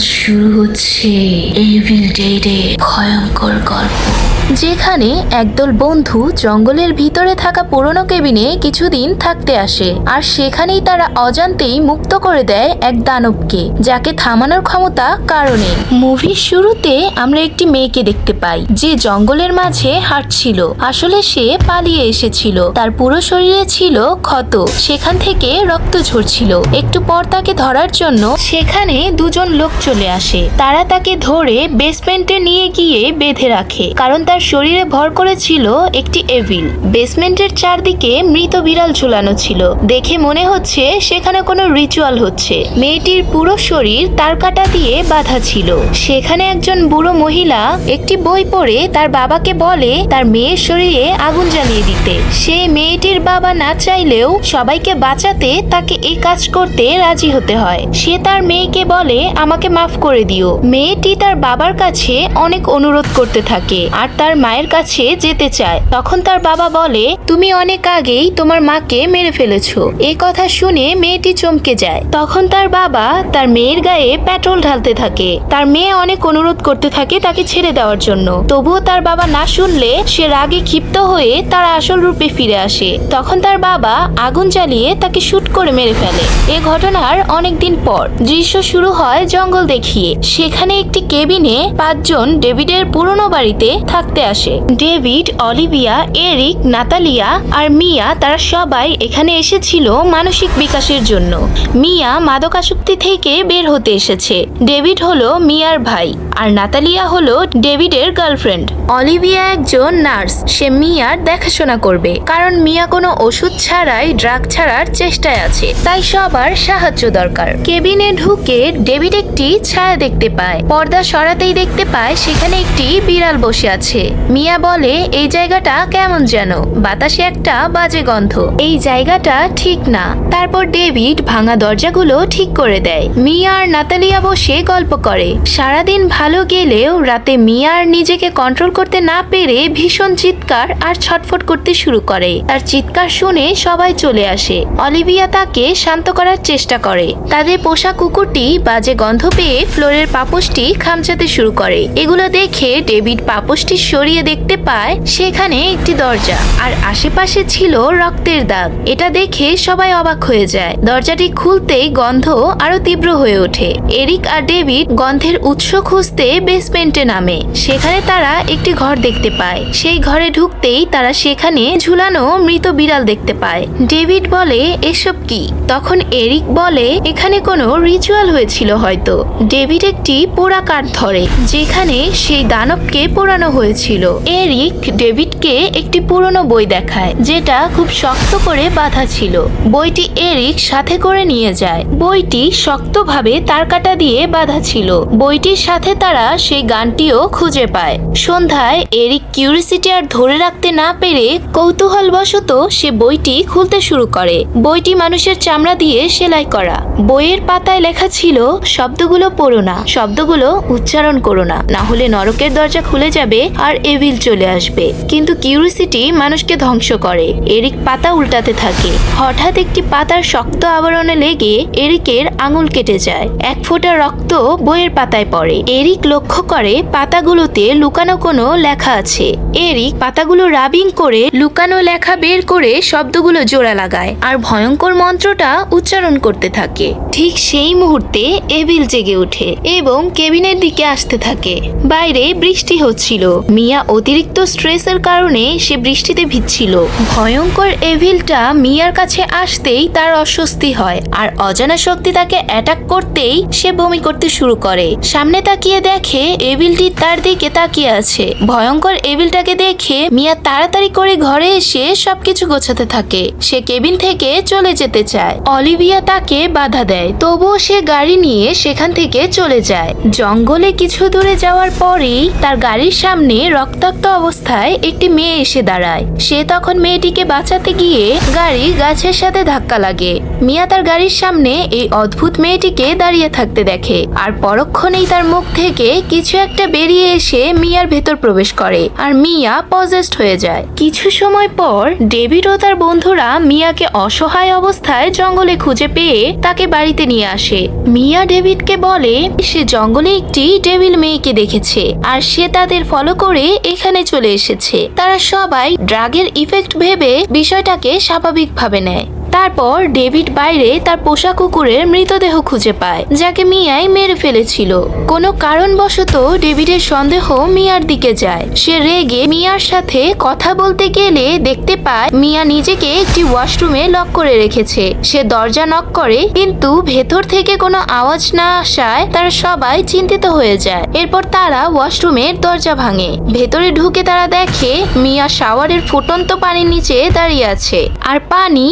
শুরু হচ্ছে এভিল ডেডে ভয়ঙ্কর গল্প। যেখানে একদল বন্ধু জঙ্গলের ভিতরে থাকা পুরনো কেবিনে কিছুদিন থাকতে আসে, আর সেখানেই তারা অজান্তেই মুক্ত করে দেয় এক দানবকে, যাকে থামানোর ক্ষমতা কারণে। মুভির শুরুতে আমরা একটি মেয়েকে দেখতে পাই, যে জঙ্গলের মাঝে হাঁটছিল। আসলে সে পালিয়ে এসেছিল। তার পুরো শরীরে ছিল ক্ষত। সেখান থেকে রক্ত ঝরছিল। একটু পর তাকে ধরার জন্য সেখানে দুজন লোক চলে আসে। তারা তাকে ধরে বেসমেন্টে নিয়ে গিয়ে বেঁধে রাখে, কারণ তার শরীরে ভর করেছিল একটি এভিল। বেসমেন্টের চারদিকে মৃত বিড়াল ঝুলানো ছিল। দেখে মনে হচ্ছে সেখানে কোনো রিচুয়াল হচ্ছে। মেয়েটির পুরো শরীর তার কাটা দিয়ে বাঁধা ছিল। সেখানে একজন বুড়ো মহিলা একটি বই পড়ে তার বাবাকে বলে তার মেয়ের শরীরে আগুন জ্বালিয়ে দিতে। সে মেয়েটির বাবা না চাইলেও সবাইকে বাঁচাতে তাকে এই কাজ করতে রাজি হতে হয়। সে তার মেয়েকে বলে, আমাকে মাফ করে দিও। মেয়েটি তার বাবার কাছে অনেক অনুরোধ করতে থাকে। আর তার মায়ের কাছে যেতে চায়। তখন তার বাবা বলে, তুমি অনেক আগেই তোমার মাকে মেরে ফেলেছো। এই কথা শুনে মেয়েটি চমকে যায়। তখন তার বাবা তার মেয়ের গায়ে পেট্রোল ঢালতে থাকে। তার মেয়ে অনেক অনুরোধ করতে থাকে তাকে ছেড়ে দেওয়ার জন্য। তবুও তার বাবা না শুনলে সে রাগে ক্ষিপ্ত হয়ে তার আসল রূপে ফিরে আসে। তখন তার বাবা আগুন জ্বালিয়ে তাকে শুট করে মেরে ফেলে। এ ঘটনার অনেকদিন পর দৃশ্য শুরু হয় জঙ্গল দেখিয়ে। সেখানে একটি কেবিনে পাঁচজন ডেভিডের পুরনো বাড়িতে থাকতে আসে। ডেভিড, অলিভিয়া, এরিক, নাতালিয়া আর মিয়া তারা সবাই এখানে এসেছিল মানসিক বিকাশের জন্য। মিয়া মাদকাসক্তি থেকে বের হতে এসেছে। ডেভিড হলো মিয়ার ভাই। আর নাতালিয়া হলো ডেভিডের গার্লফ্রেন্ড। অলিভিয়া একজন নার্স, সে মিয়ার দেখাশোনা করবে। কারণ মিয়া কোনো ওষুধ ছাড়াই, ড্রাগ ছাড়ার চেষ্টায় আছে। তাই সবার সাহায্য দরকার। কেবিনে ঢুকে ডেভিড একটি ছায়া দেখতে পায়। পর্দা সরাতেই দেখতে পায় সেখানে একটি বিড়াল বসে আছে। মিয়া বলে, এই জায়গাটা কেমন যেন? বাতাসে একটা বাজে গন্ধ। এই জায়গাটা ঠিক না। তারপর ডেভিড ভাঙা দরজাগুলো ঠিক করে দেয়। মিয়া আর নাতালিয়া বসে গল্প করে। সারাদিন ভালো গেলেও রাতে মিয়া আর নিজেকে কন্ট্রোল করতে না পেরে ভীষণ চিৎকার আর ছটফট করতে শুরু করে। তার চিৎকার শুনে সবাই চলে আসে। অলিভিয়া তাকে শান্ত করার চেষ্টা করে। তাদের পোষা কুকুরটি বাজে গন্ধ পেয়ে ফ্লোরের পাপোশটি খামচাতে শুরু করে। এগুলো দেখে ডেভিড পাপোশটি সরিয়ে দেখতে পায় সেখানে একটি দরজা। আর আশেপাশে ছিল রক্তের দাগ। এটা দেখে সবাই অবাক হয়ে যায়। দরজাটি খুলতেই গন্ধ আরও তীব্র হয়ে ওঠে। এরিক আর ডেভিড গন্ধের উৎস খুঁজতে বেসমেন্টে নামে। সেখানে তারা একটি ঘর দেখতে পায়। সেই ঘরে ঢুকতেই তারা সেখানে ঝুলানো মৃত বিড়াল দেখতে পায়। ডেভিড বলে, এসব কি? তখন এরিক বলে, এখানে কোনো রিচুয়াল হয়েছিল হয়তো। ডেভিড একটি পোড়া কাঠ ধরে, যেখানে সেই দানবকে পোড়ানো হয়েছিল। এরিক ডেভিডকে একটি পুরনো বই দেখায়, যেটা খুব শক্ত করে বাঁধা ছিল। বইটি এরিক সাথে করে নিয়ে যায়। বইটি শক্তভাবে তার কাটা দিয়ে বাঁধা ছিল। বইটির সাথে তারা সেই গানটিও খুঁজে পায়। সন্ধ্যায় এরিক কিউরিসিটি আর ধরে রাখতে না পেরে কৌতূহলবশত সে বইটি খুলতে শুরু করে। বইটি মানুষের চামড়া দিয়ে সেলাই করা। বইয়ের পাতায় লেখা ছিল, শব্দগুলো পড়ো না, শব্দগুলো উচ্চারণ করো না। না হলে নরকের দরজা খুলে যাবে আর এভিল চলে আসবে। কিন্তু কিউরিসিটি মানুষকে ধ্বংস করে। এরিক পাতা উল্টাতে থাকে। হঠাৎ একটি পাতার শক্ত আবরণে লেগে এরিকের আঙুল কেটে যায়। এক ফোঁটা রক্ত বইয়ের পাতায় পড়ে। এরিক লক্ষ্য করে, পাতাগুলোতে লুকানো কোনো লেখা আছে। এরিক পাতাগুলো রাবিং করে লুকানো লেখা বের করে শব্দগুলো জোড়া লাগায় আর ভয়ঙ্কর মন্ত্রটা উচ্চারণ করতে থাকে। ঠিক সেই মুহূর্তে এভিল জেগে ওঠে এবং কেবিনের দিকে আসতে থাকে। বাইরে বৃষ্টি হচ্ছিল। মিয়া অতিরিক্ত স্ট্রেসের কারণে সে বৃষ্টিতে ভিজছিল। ভয়ঙ্কর এভিলটা মিয়ার কাছে আসতেই তার অস্বস্তি হয় আর অজানা শক্তি তাকে অ্যাটাক করতেই সে বমি করতে শুরু করে। সামনে তাকিয়ে দেখে এভিলটি তার দিকে তাকিয়ে আছে। ভয়ঙ্কর এভিলটাকে দেখে মিয়া তাড়াতাড়ি করে ঘরে এসে সবকিছু গোছাতে থাকে। সে কেবিন থেকে চলে যেতে চায়। অলিভিয়া তাকে বাধা দেয়। তবুও সে গাড়ি নিয়ে সেখান থেকে চলে যায়। জঙ্গলে কিছু দূরে যাওয়ার পরেই তার গাড়ির সামনে রক্তাক্ত অবস্থায় একটি মেয়ে এসে দাঁড়ায়। সে তখন মেয়েটিকে বাঁচাতে গিয়ে গাড়ি গাছের সাথে ধাক্কা লাগে। মিয়া তার গাড়ির সামনে এই অদ্ভুত মেয়েটিকে দাঁড়িয়ে থাকতে দেখে। আর পরক্ষণেই তার মুখ থেকে কিছু একটা বেরিয়ে এসে মিয়ার ভেতর প্রবেশ করে আর মিয়া পজেস্ট হয়ে যায়। কিছু সময় পর ডেভিড ও তার বন্ধুরা মিয়াকে অসহায় অবস্থায় জঙ্গলে খুঁজে পেয়ে তাকে বাড়িতে নিয়ে আসে। মিয়া ডেভিডকে বলে, সে জঙ্গলে একটি ডেভিল মেয়েকে দেখেছে আর সে তাদের ফলো করে এখানে চলে এসেছে। তারা সবাই ড্রাগের ইফেক্ট ভেবে বিষয়টাকে স্বাভাবিকভাবে নেয়। তারপর ডেভিড বাইরে তার পোষা কুকুরের মৃতদেহ খুঁজে পায়, যাকে মিয়াই মেরে ফেলেছিল। কোনো কারণবশত ডেভিডের সন্দেহ মিয়ার দিকে যায়। সে রেগে মিয়ার সাথে কথা বলতে গেলে দেখতে পায় মিয়া নিজেকে একটি ওয়াশরুমে লক করে রেখেছে। সে দরজা নক করে, কিন্তু ভেতর থেকে কোনো আওয়াজ না আসায় তারা সবাই চিন্তিত হয়ে যায়। এরপর তারা ওয়াশরুমের দরজা ভাঙে। ভেতরে ঢুকে তারা দেখে মিয়া শাওয়ারের ফুটন্ত পানির নিচে দাঁড়িয়ে আছে। আর পানি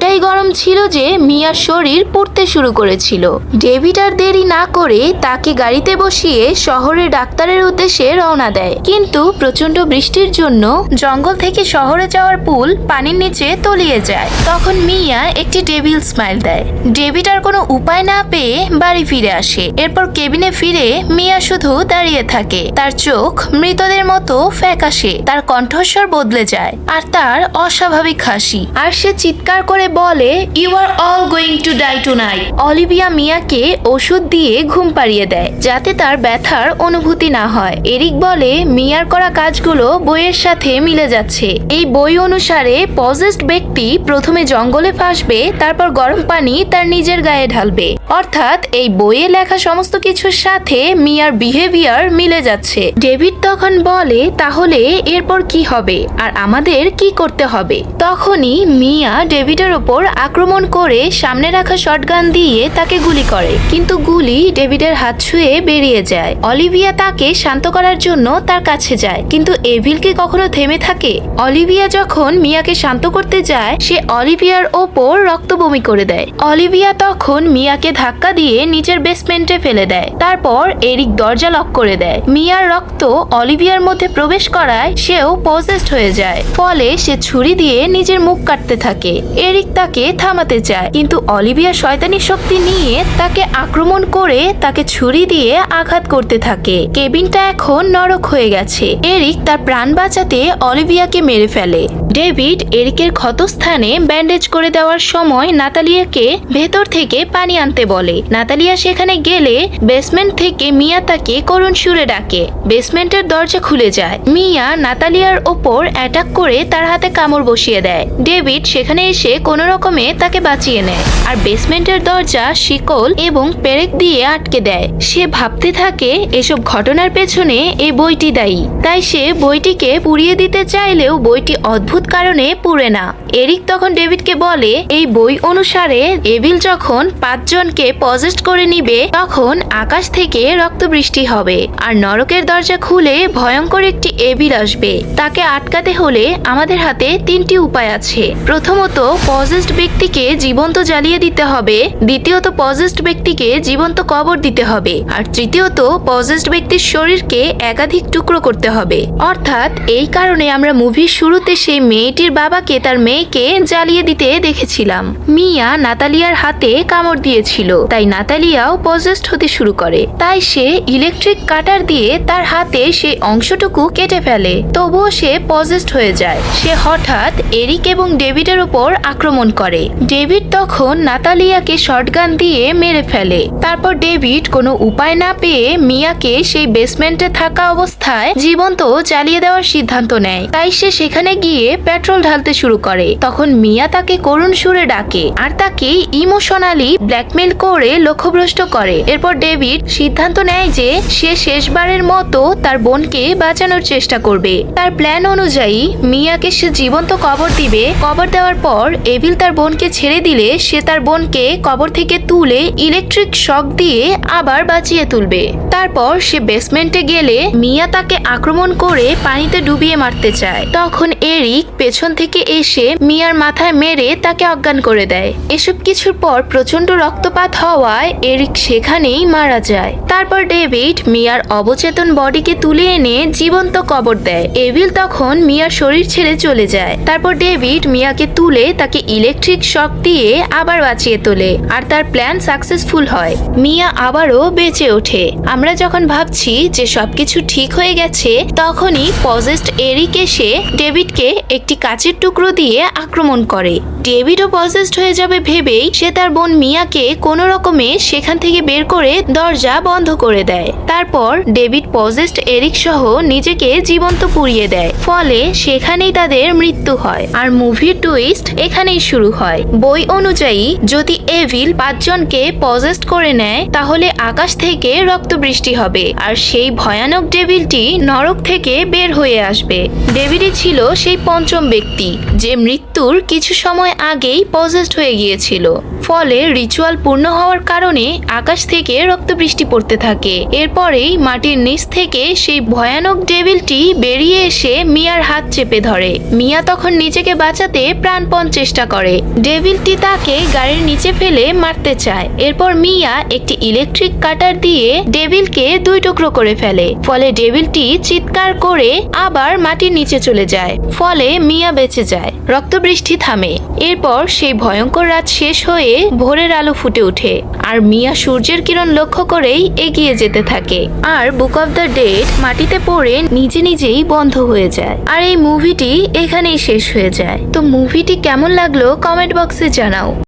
এতটাই গরম ছিল যে মিয়ার শরীর পুড়তে শুরু করেছিল। ডেভিড আর দেরি না করে তাকে গাড়িতে বসিয়ে শহরে ডাক্তারের উদ্দেশ্যে রওনা দেয়। কিন্তু প্রচণ্ড বৃষ্টির জন্য জঙ্গল থেকে শহরে যাওয়ার পুল পানির নিচে তলিয়ে যায়। তখন মিয়া একটি ডেভিল স্মাইল দেয়। ডেভিড আর কোনো উপায় না পেয়ে বাড়ি ফিরে আসে। এরপর কেবিনে ফিরে মিয়া শুধু দাঁড়িয়ে থাকে। তার চোখ মৃতদের মতো ফ্যাকাশে, তার কণ্ঠস্বর বদলে যায়, আর তার অস্বাভাবিক হাসি। আর সে চিৎকার করে বলে you are all going to die tonight Olivia মিয়াকে ওষুধ দিয়ে ঘুম পাড়িয়ে দেয়, যাতে তার ব্যথার অনুভূতি না হয়। এরিক বলে, মিয়ার করা কাজগুলো বইয়ের সাথে মিলে যাচ্ছে। এই বই অনুসারে পজেস্ট ব্যক্তি প্রথমে জঙ্গলে ফাঁসবে, তারপর গরম পানি তার নিজের গায়ে ঢালবে। অর্থাৎ এই বইয়ে লেখা সমস্ত কিছুর সাথে মিয়ার বিহেভিয়ার মিলে যাচ্ছে। ডেভিড তখন বলে, তাহলে এরপর কি হবে? আর আমাদের কি করতে হবে? তখনই মিয়া ডেভিডের ওপর আক্রমণ করে সামনে রাখা শটগান দিয়ে তাকে গুলি করে। কিন্তু গুলি ডেভিডের হাত ছুঁয়ে বেরিয়ে যায়। অলিভিয়া তাকে শান্ত করার জন্য তার কাছে যায়। কিন্তু এভিলকে কখনো থেমে থাকে? অলিভিয়া যখন মিয়াকে শান্ত করতে যায়, সে অলিভিয়ার ওপর রক্ত বমি করে দেয়। অলিভিয়া তখন মিয়াকে ধাক্কা দিয়ে নিচের বেসমেন্টে ফেলে দেয়। তারপর এরিক দরজা লক করে দেয়। মিয়ার রক্ত অলিভিয়ার মধ্যে প্রবেশ করায় সেও পজেস্ট হয়ে যায়। ফলে সে ছুরি দিয়ে নিজের মুখ কাটতে থাকে। এরিক তাকে থামাতে চায়। কিন্তু অলিভিয়া শয়তানি শক্তি নিয়ে তাকে আক্রমণ করে তাকে ছুরি দিয়ে আঘাত করতে থাকে। কেবিনটা এখন নরক হয়ে গেছে। এরিক তার প্রাণ বাঁচাতে অলিভিয়াকে মেরে ফেলে। ডেভিড এরিকের ক্ষতস্থানে ব্যান্ডেজ করে দেওয়ার সময় নাতালিয়াকে ভেতর থেকে পানি আনতে বলে। নাতালিয়া সেখানে গেলে বেসমেন্ট থেকে মিয়া তাকে করুণ সুরে ডাকে। বেসমেন্টের দরজা খুলে যায়। মিয়া নাতালিয়ার ওপর অ্যাটাক করে তার হাতে কামড় বসিয়ে দেয়। ডেভিড সেখানে এসে কোনো রকমে তাকে বাঁচিয়ে নেয়। আর বেসমেন্টের দরজা শিকল এবং পেরেক দিয়ে আটকে দেয়। সে ভাবতে থাকে, এসব ঘটনার পেছনে এই বইটি দায়ী। তাই সে বইটিকে পুড়িয়ে দিতে চাইলেও বইটি অদ্ভুত কারণে পুড়ে না। এরিক তখন ডেভিডকে বলে, এই বই অনুসারে এভিল যখন পাঁচজনকে পজেস্ট করে নিবে, তখন আকাশ থেকে রক্ত বৃষ্টি হবে। আর নরকের দরজা খুলে ভয়ঙ্কর একটি এভিল আসবে। তাকে আটকাতে হলে আমাদের হাতে তিনটি উপায় আছে। প্রথমত, পজেস্ট ব্যক্তিকে জীবন্ত জ্বালিয়ে দিতে হবে। দ্বিতীয়ত, পজেস্ট ব্যক্তিকে জীবন্ত কবর দিতে হবে। আর তৃতীয়ত, পজেস্ট ব্যক্তির শরীরকে একাধিক টুকরো করতে হবে। অর্থাৎ, এই কারণে আমরা মুভির শুরুতে সেই মেয়েটির বাবাকে তার মেয়েকে জ্বালিয়ে দিতে দেখেছিলাম। মিয়া নাতালিয়ার হাতে কামড় দিয়েছিল। তাই নাতালিয়াও পজেস্ট হতে শুরু করে। তাই সে ইলেকট্রিক কাটার দিয়ে তার হাতে সেই অংশটুকু কেটে ফেলে। তবুও সে পজেস্ট হয়ে যায়। সে হঠাৎ এরিক এবং ডেভিডের উপর আক্রমণ করে। ডেভিড তখন নাতালিয়াকে শর্টগান দিয়ে মেরে ফেলে। তারপর ডেভিড কোনো উপায় না পেয়ে মিয়াকে সেই বেসমেন্টে থাকা অবস্থায় জীবন্ত জ্বালিয়ে দেওয়ার সিদ্ধান্ত নেয়। তাই সে সেখানে গিয়ে পেট্রোল ঢালতে শুরু করে। তখন মিয়া তাকে করুণ সুরে ডাকে আর তাকে ইমোশনালি ব্ল্যাকমেল করে লক্ষ্যভ্রষ্ট করে। এরপর ডেভিড সিদ্ধান্ত নেয় যে সে শেষবারের মতো তার বোনকে বাঁচানোর চেষ্টা করবে। তার প্ল্যান অনুযায়ী মিয়াকে সে জীবন্ত কবর দিবে। কবর দেওয়ার পর এভিল তার বোনকে ছেড়ে দিলে সে তার বোনকে কবর থেকে তুলে ইলেকট্রিক শক দিয়ে আবার বাঁচিয়ে তুলবে। তারপর সে বেসমেন্টে গেলে মিয়া তাকে আক্রমণ করে পানিতে ডুবিয়ে মারতে চায়। তখন এরিক পেছন থেকে এসে মিয়ার মাথায় মেরে তাকে অজ্ঞান করে দেয়। এসব কিছুর পর প্রচণ্ড রক্তপাত হওয়ায় এরিক সেখানেই মারা যায়। তারপর ডেভিড মিয়ার অবচেতন বডিকে তুলে এনে জীবন্ত কবর দেয়। এভিল তখন মিয়ার শরীর ছেড়ে চলে যায়। তারপর ডেভিড মিয়াকে তুলে তাকে ইলেকট্রিক শক দিয়ে আবার বাঁচিয়ে তোলে আর তার প্ল্যান সাকসেসফুল হয়। মিয়া আবারও বেঁচে ওঠে। আমরা যখন ভাবছি যে সবকিছু ঠিক হয়ে গেছে, তখনই পজেস্ট এরিক এসে ডেভিডকে একটি কাচের টুকরো দিয়ে আক্রমণ করে। ডেভিডও পজেস্ট হয়ে যাবে ভেবেই সে তার বোন মিয়াকে কোনো রকমে সেখান থেকে বের করে দরজা বন্ধ করে দেয়। তারপর ডেভিড পজেস্ট এরিক সহ নিজেকে জীবন্ত পুড়িয়ে দেয়। ফলে সেখানেই তাদের মৃত্যু হয়। আর মুভির টুইস্ট এখানেই শুরু হয়। বই অনুযায়ী, যদি এভিল পাঁচজনকে পজেস্ট করে নেয়, তাহলে আকাশ থেকে রক্ত বৃষ্টি হবে। আর সেই ভয়ানক ডেভিলটি নরক থেকে বের হয়ে আসবে। ডেভিডই ছিল সেই পঞ্চম ব্যক্তি, যে মৃত্যুর কিছু সময় আগেই পজেস্ট হয়ে গিয়েছিল। ফলে রিচুয়াল পূর্ণ হওয়ার কারণে আকাশ থেকে রক্ত বৃষ্টি পড়তে থাকে। এরপরেই মাটির নিচ থেকে সেই ভয়ানক ডেভিলটি বেরিয়ে এসে মিয়ার হাত চেপে ধরে। মিয়া তখন নিজেকে বাঁচাতে প্রাণপণ চেষ্টা করে। ডেভিলটি তাকে গাড়ির নিচে ফেলে মারতে চায়। এরপর মিয়া একটি ইলেকট্রিক কাটার দিয়ে ডেভিলকে দুই টুকরো করে ফেলে। ফলে ডেভিলটি চিৎকার করে আবার মাটির নিচে চলে যায়। ফলে মিয়া বেঁচে যায়। রক্তবৃষ্টি থামে। এরপর সেই ভয়ঙ্কর রাত শেষ হয়ে ভোরের আলো ফুটে ওঠে। আর মিয়া সূর্যের কিরণ লক্ষ্য করেই এগিয়ে যেতে থাকে। আর বুক অব দ্য ডেট মাটিতে পড়ে নিজে নিজেই বন্ধ হয়ে যায়। আর এই মুভিটি এখানেই শেষ হয়ে যায়। তো মুভিটি কেমন লাগল কমেন্ট বক্সে জানাও।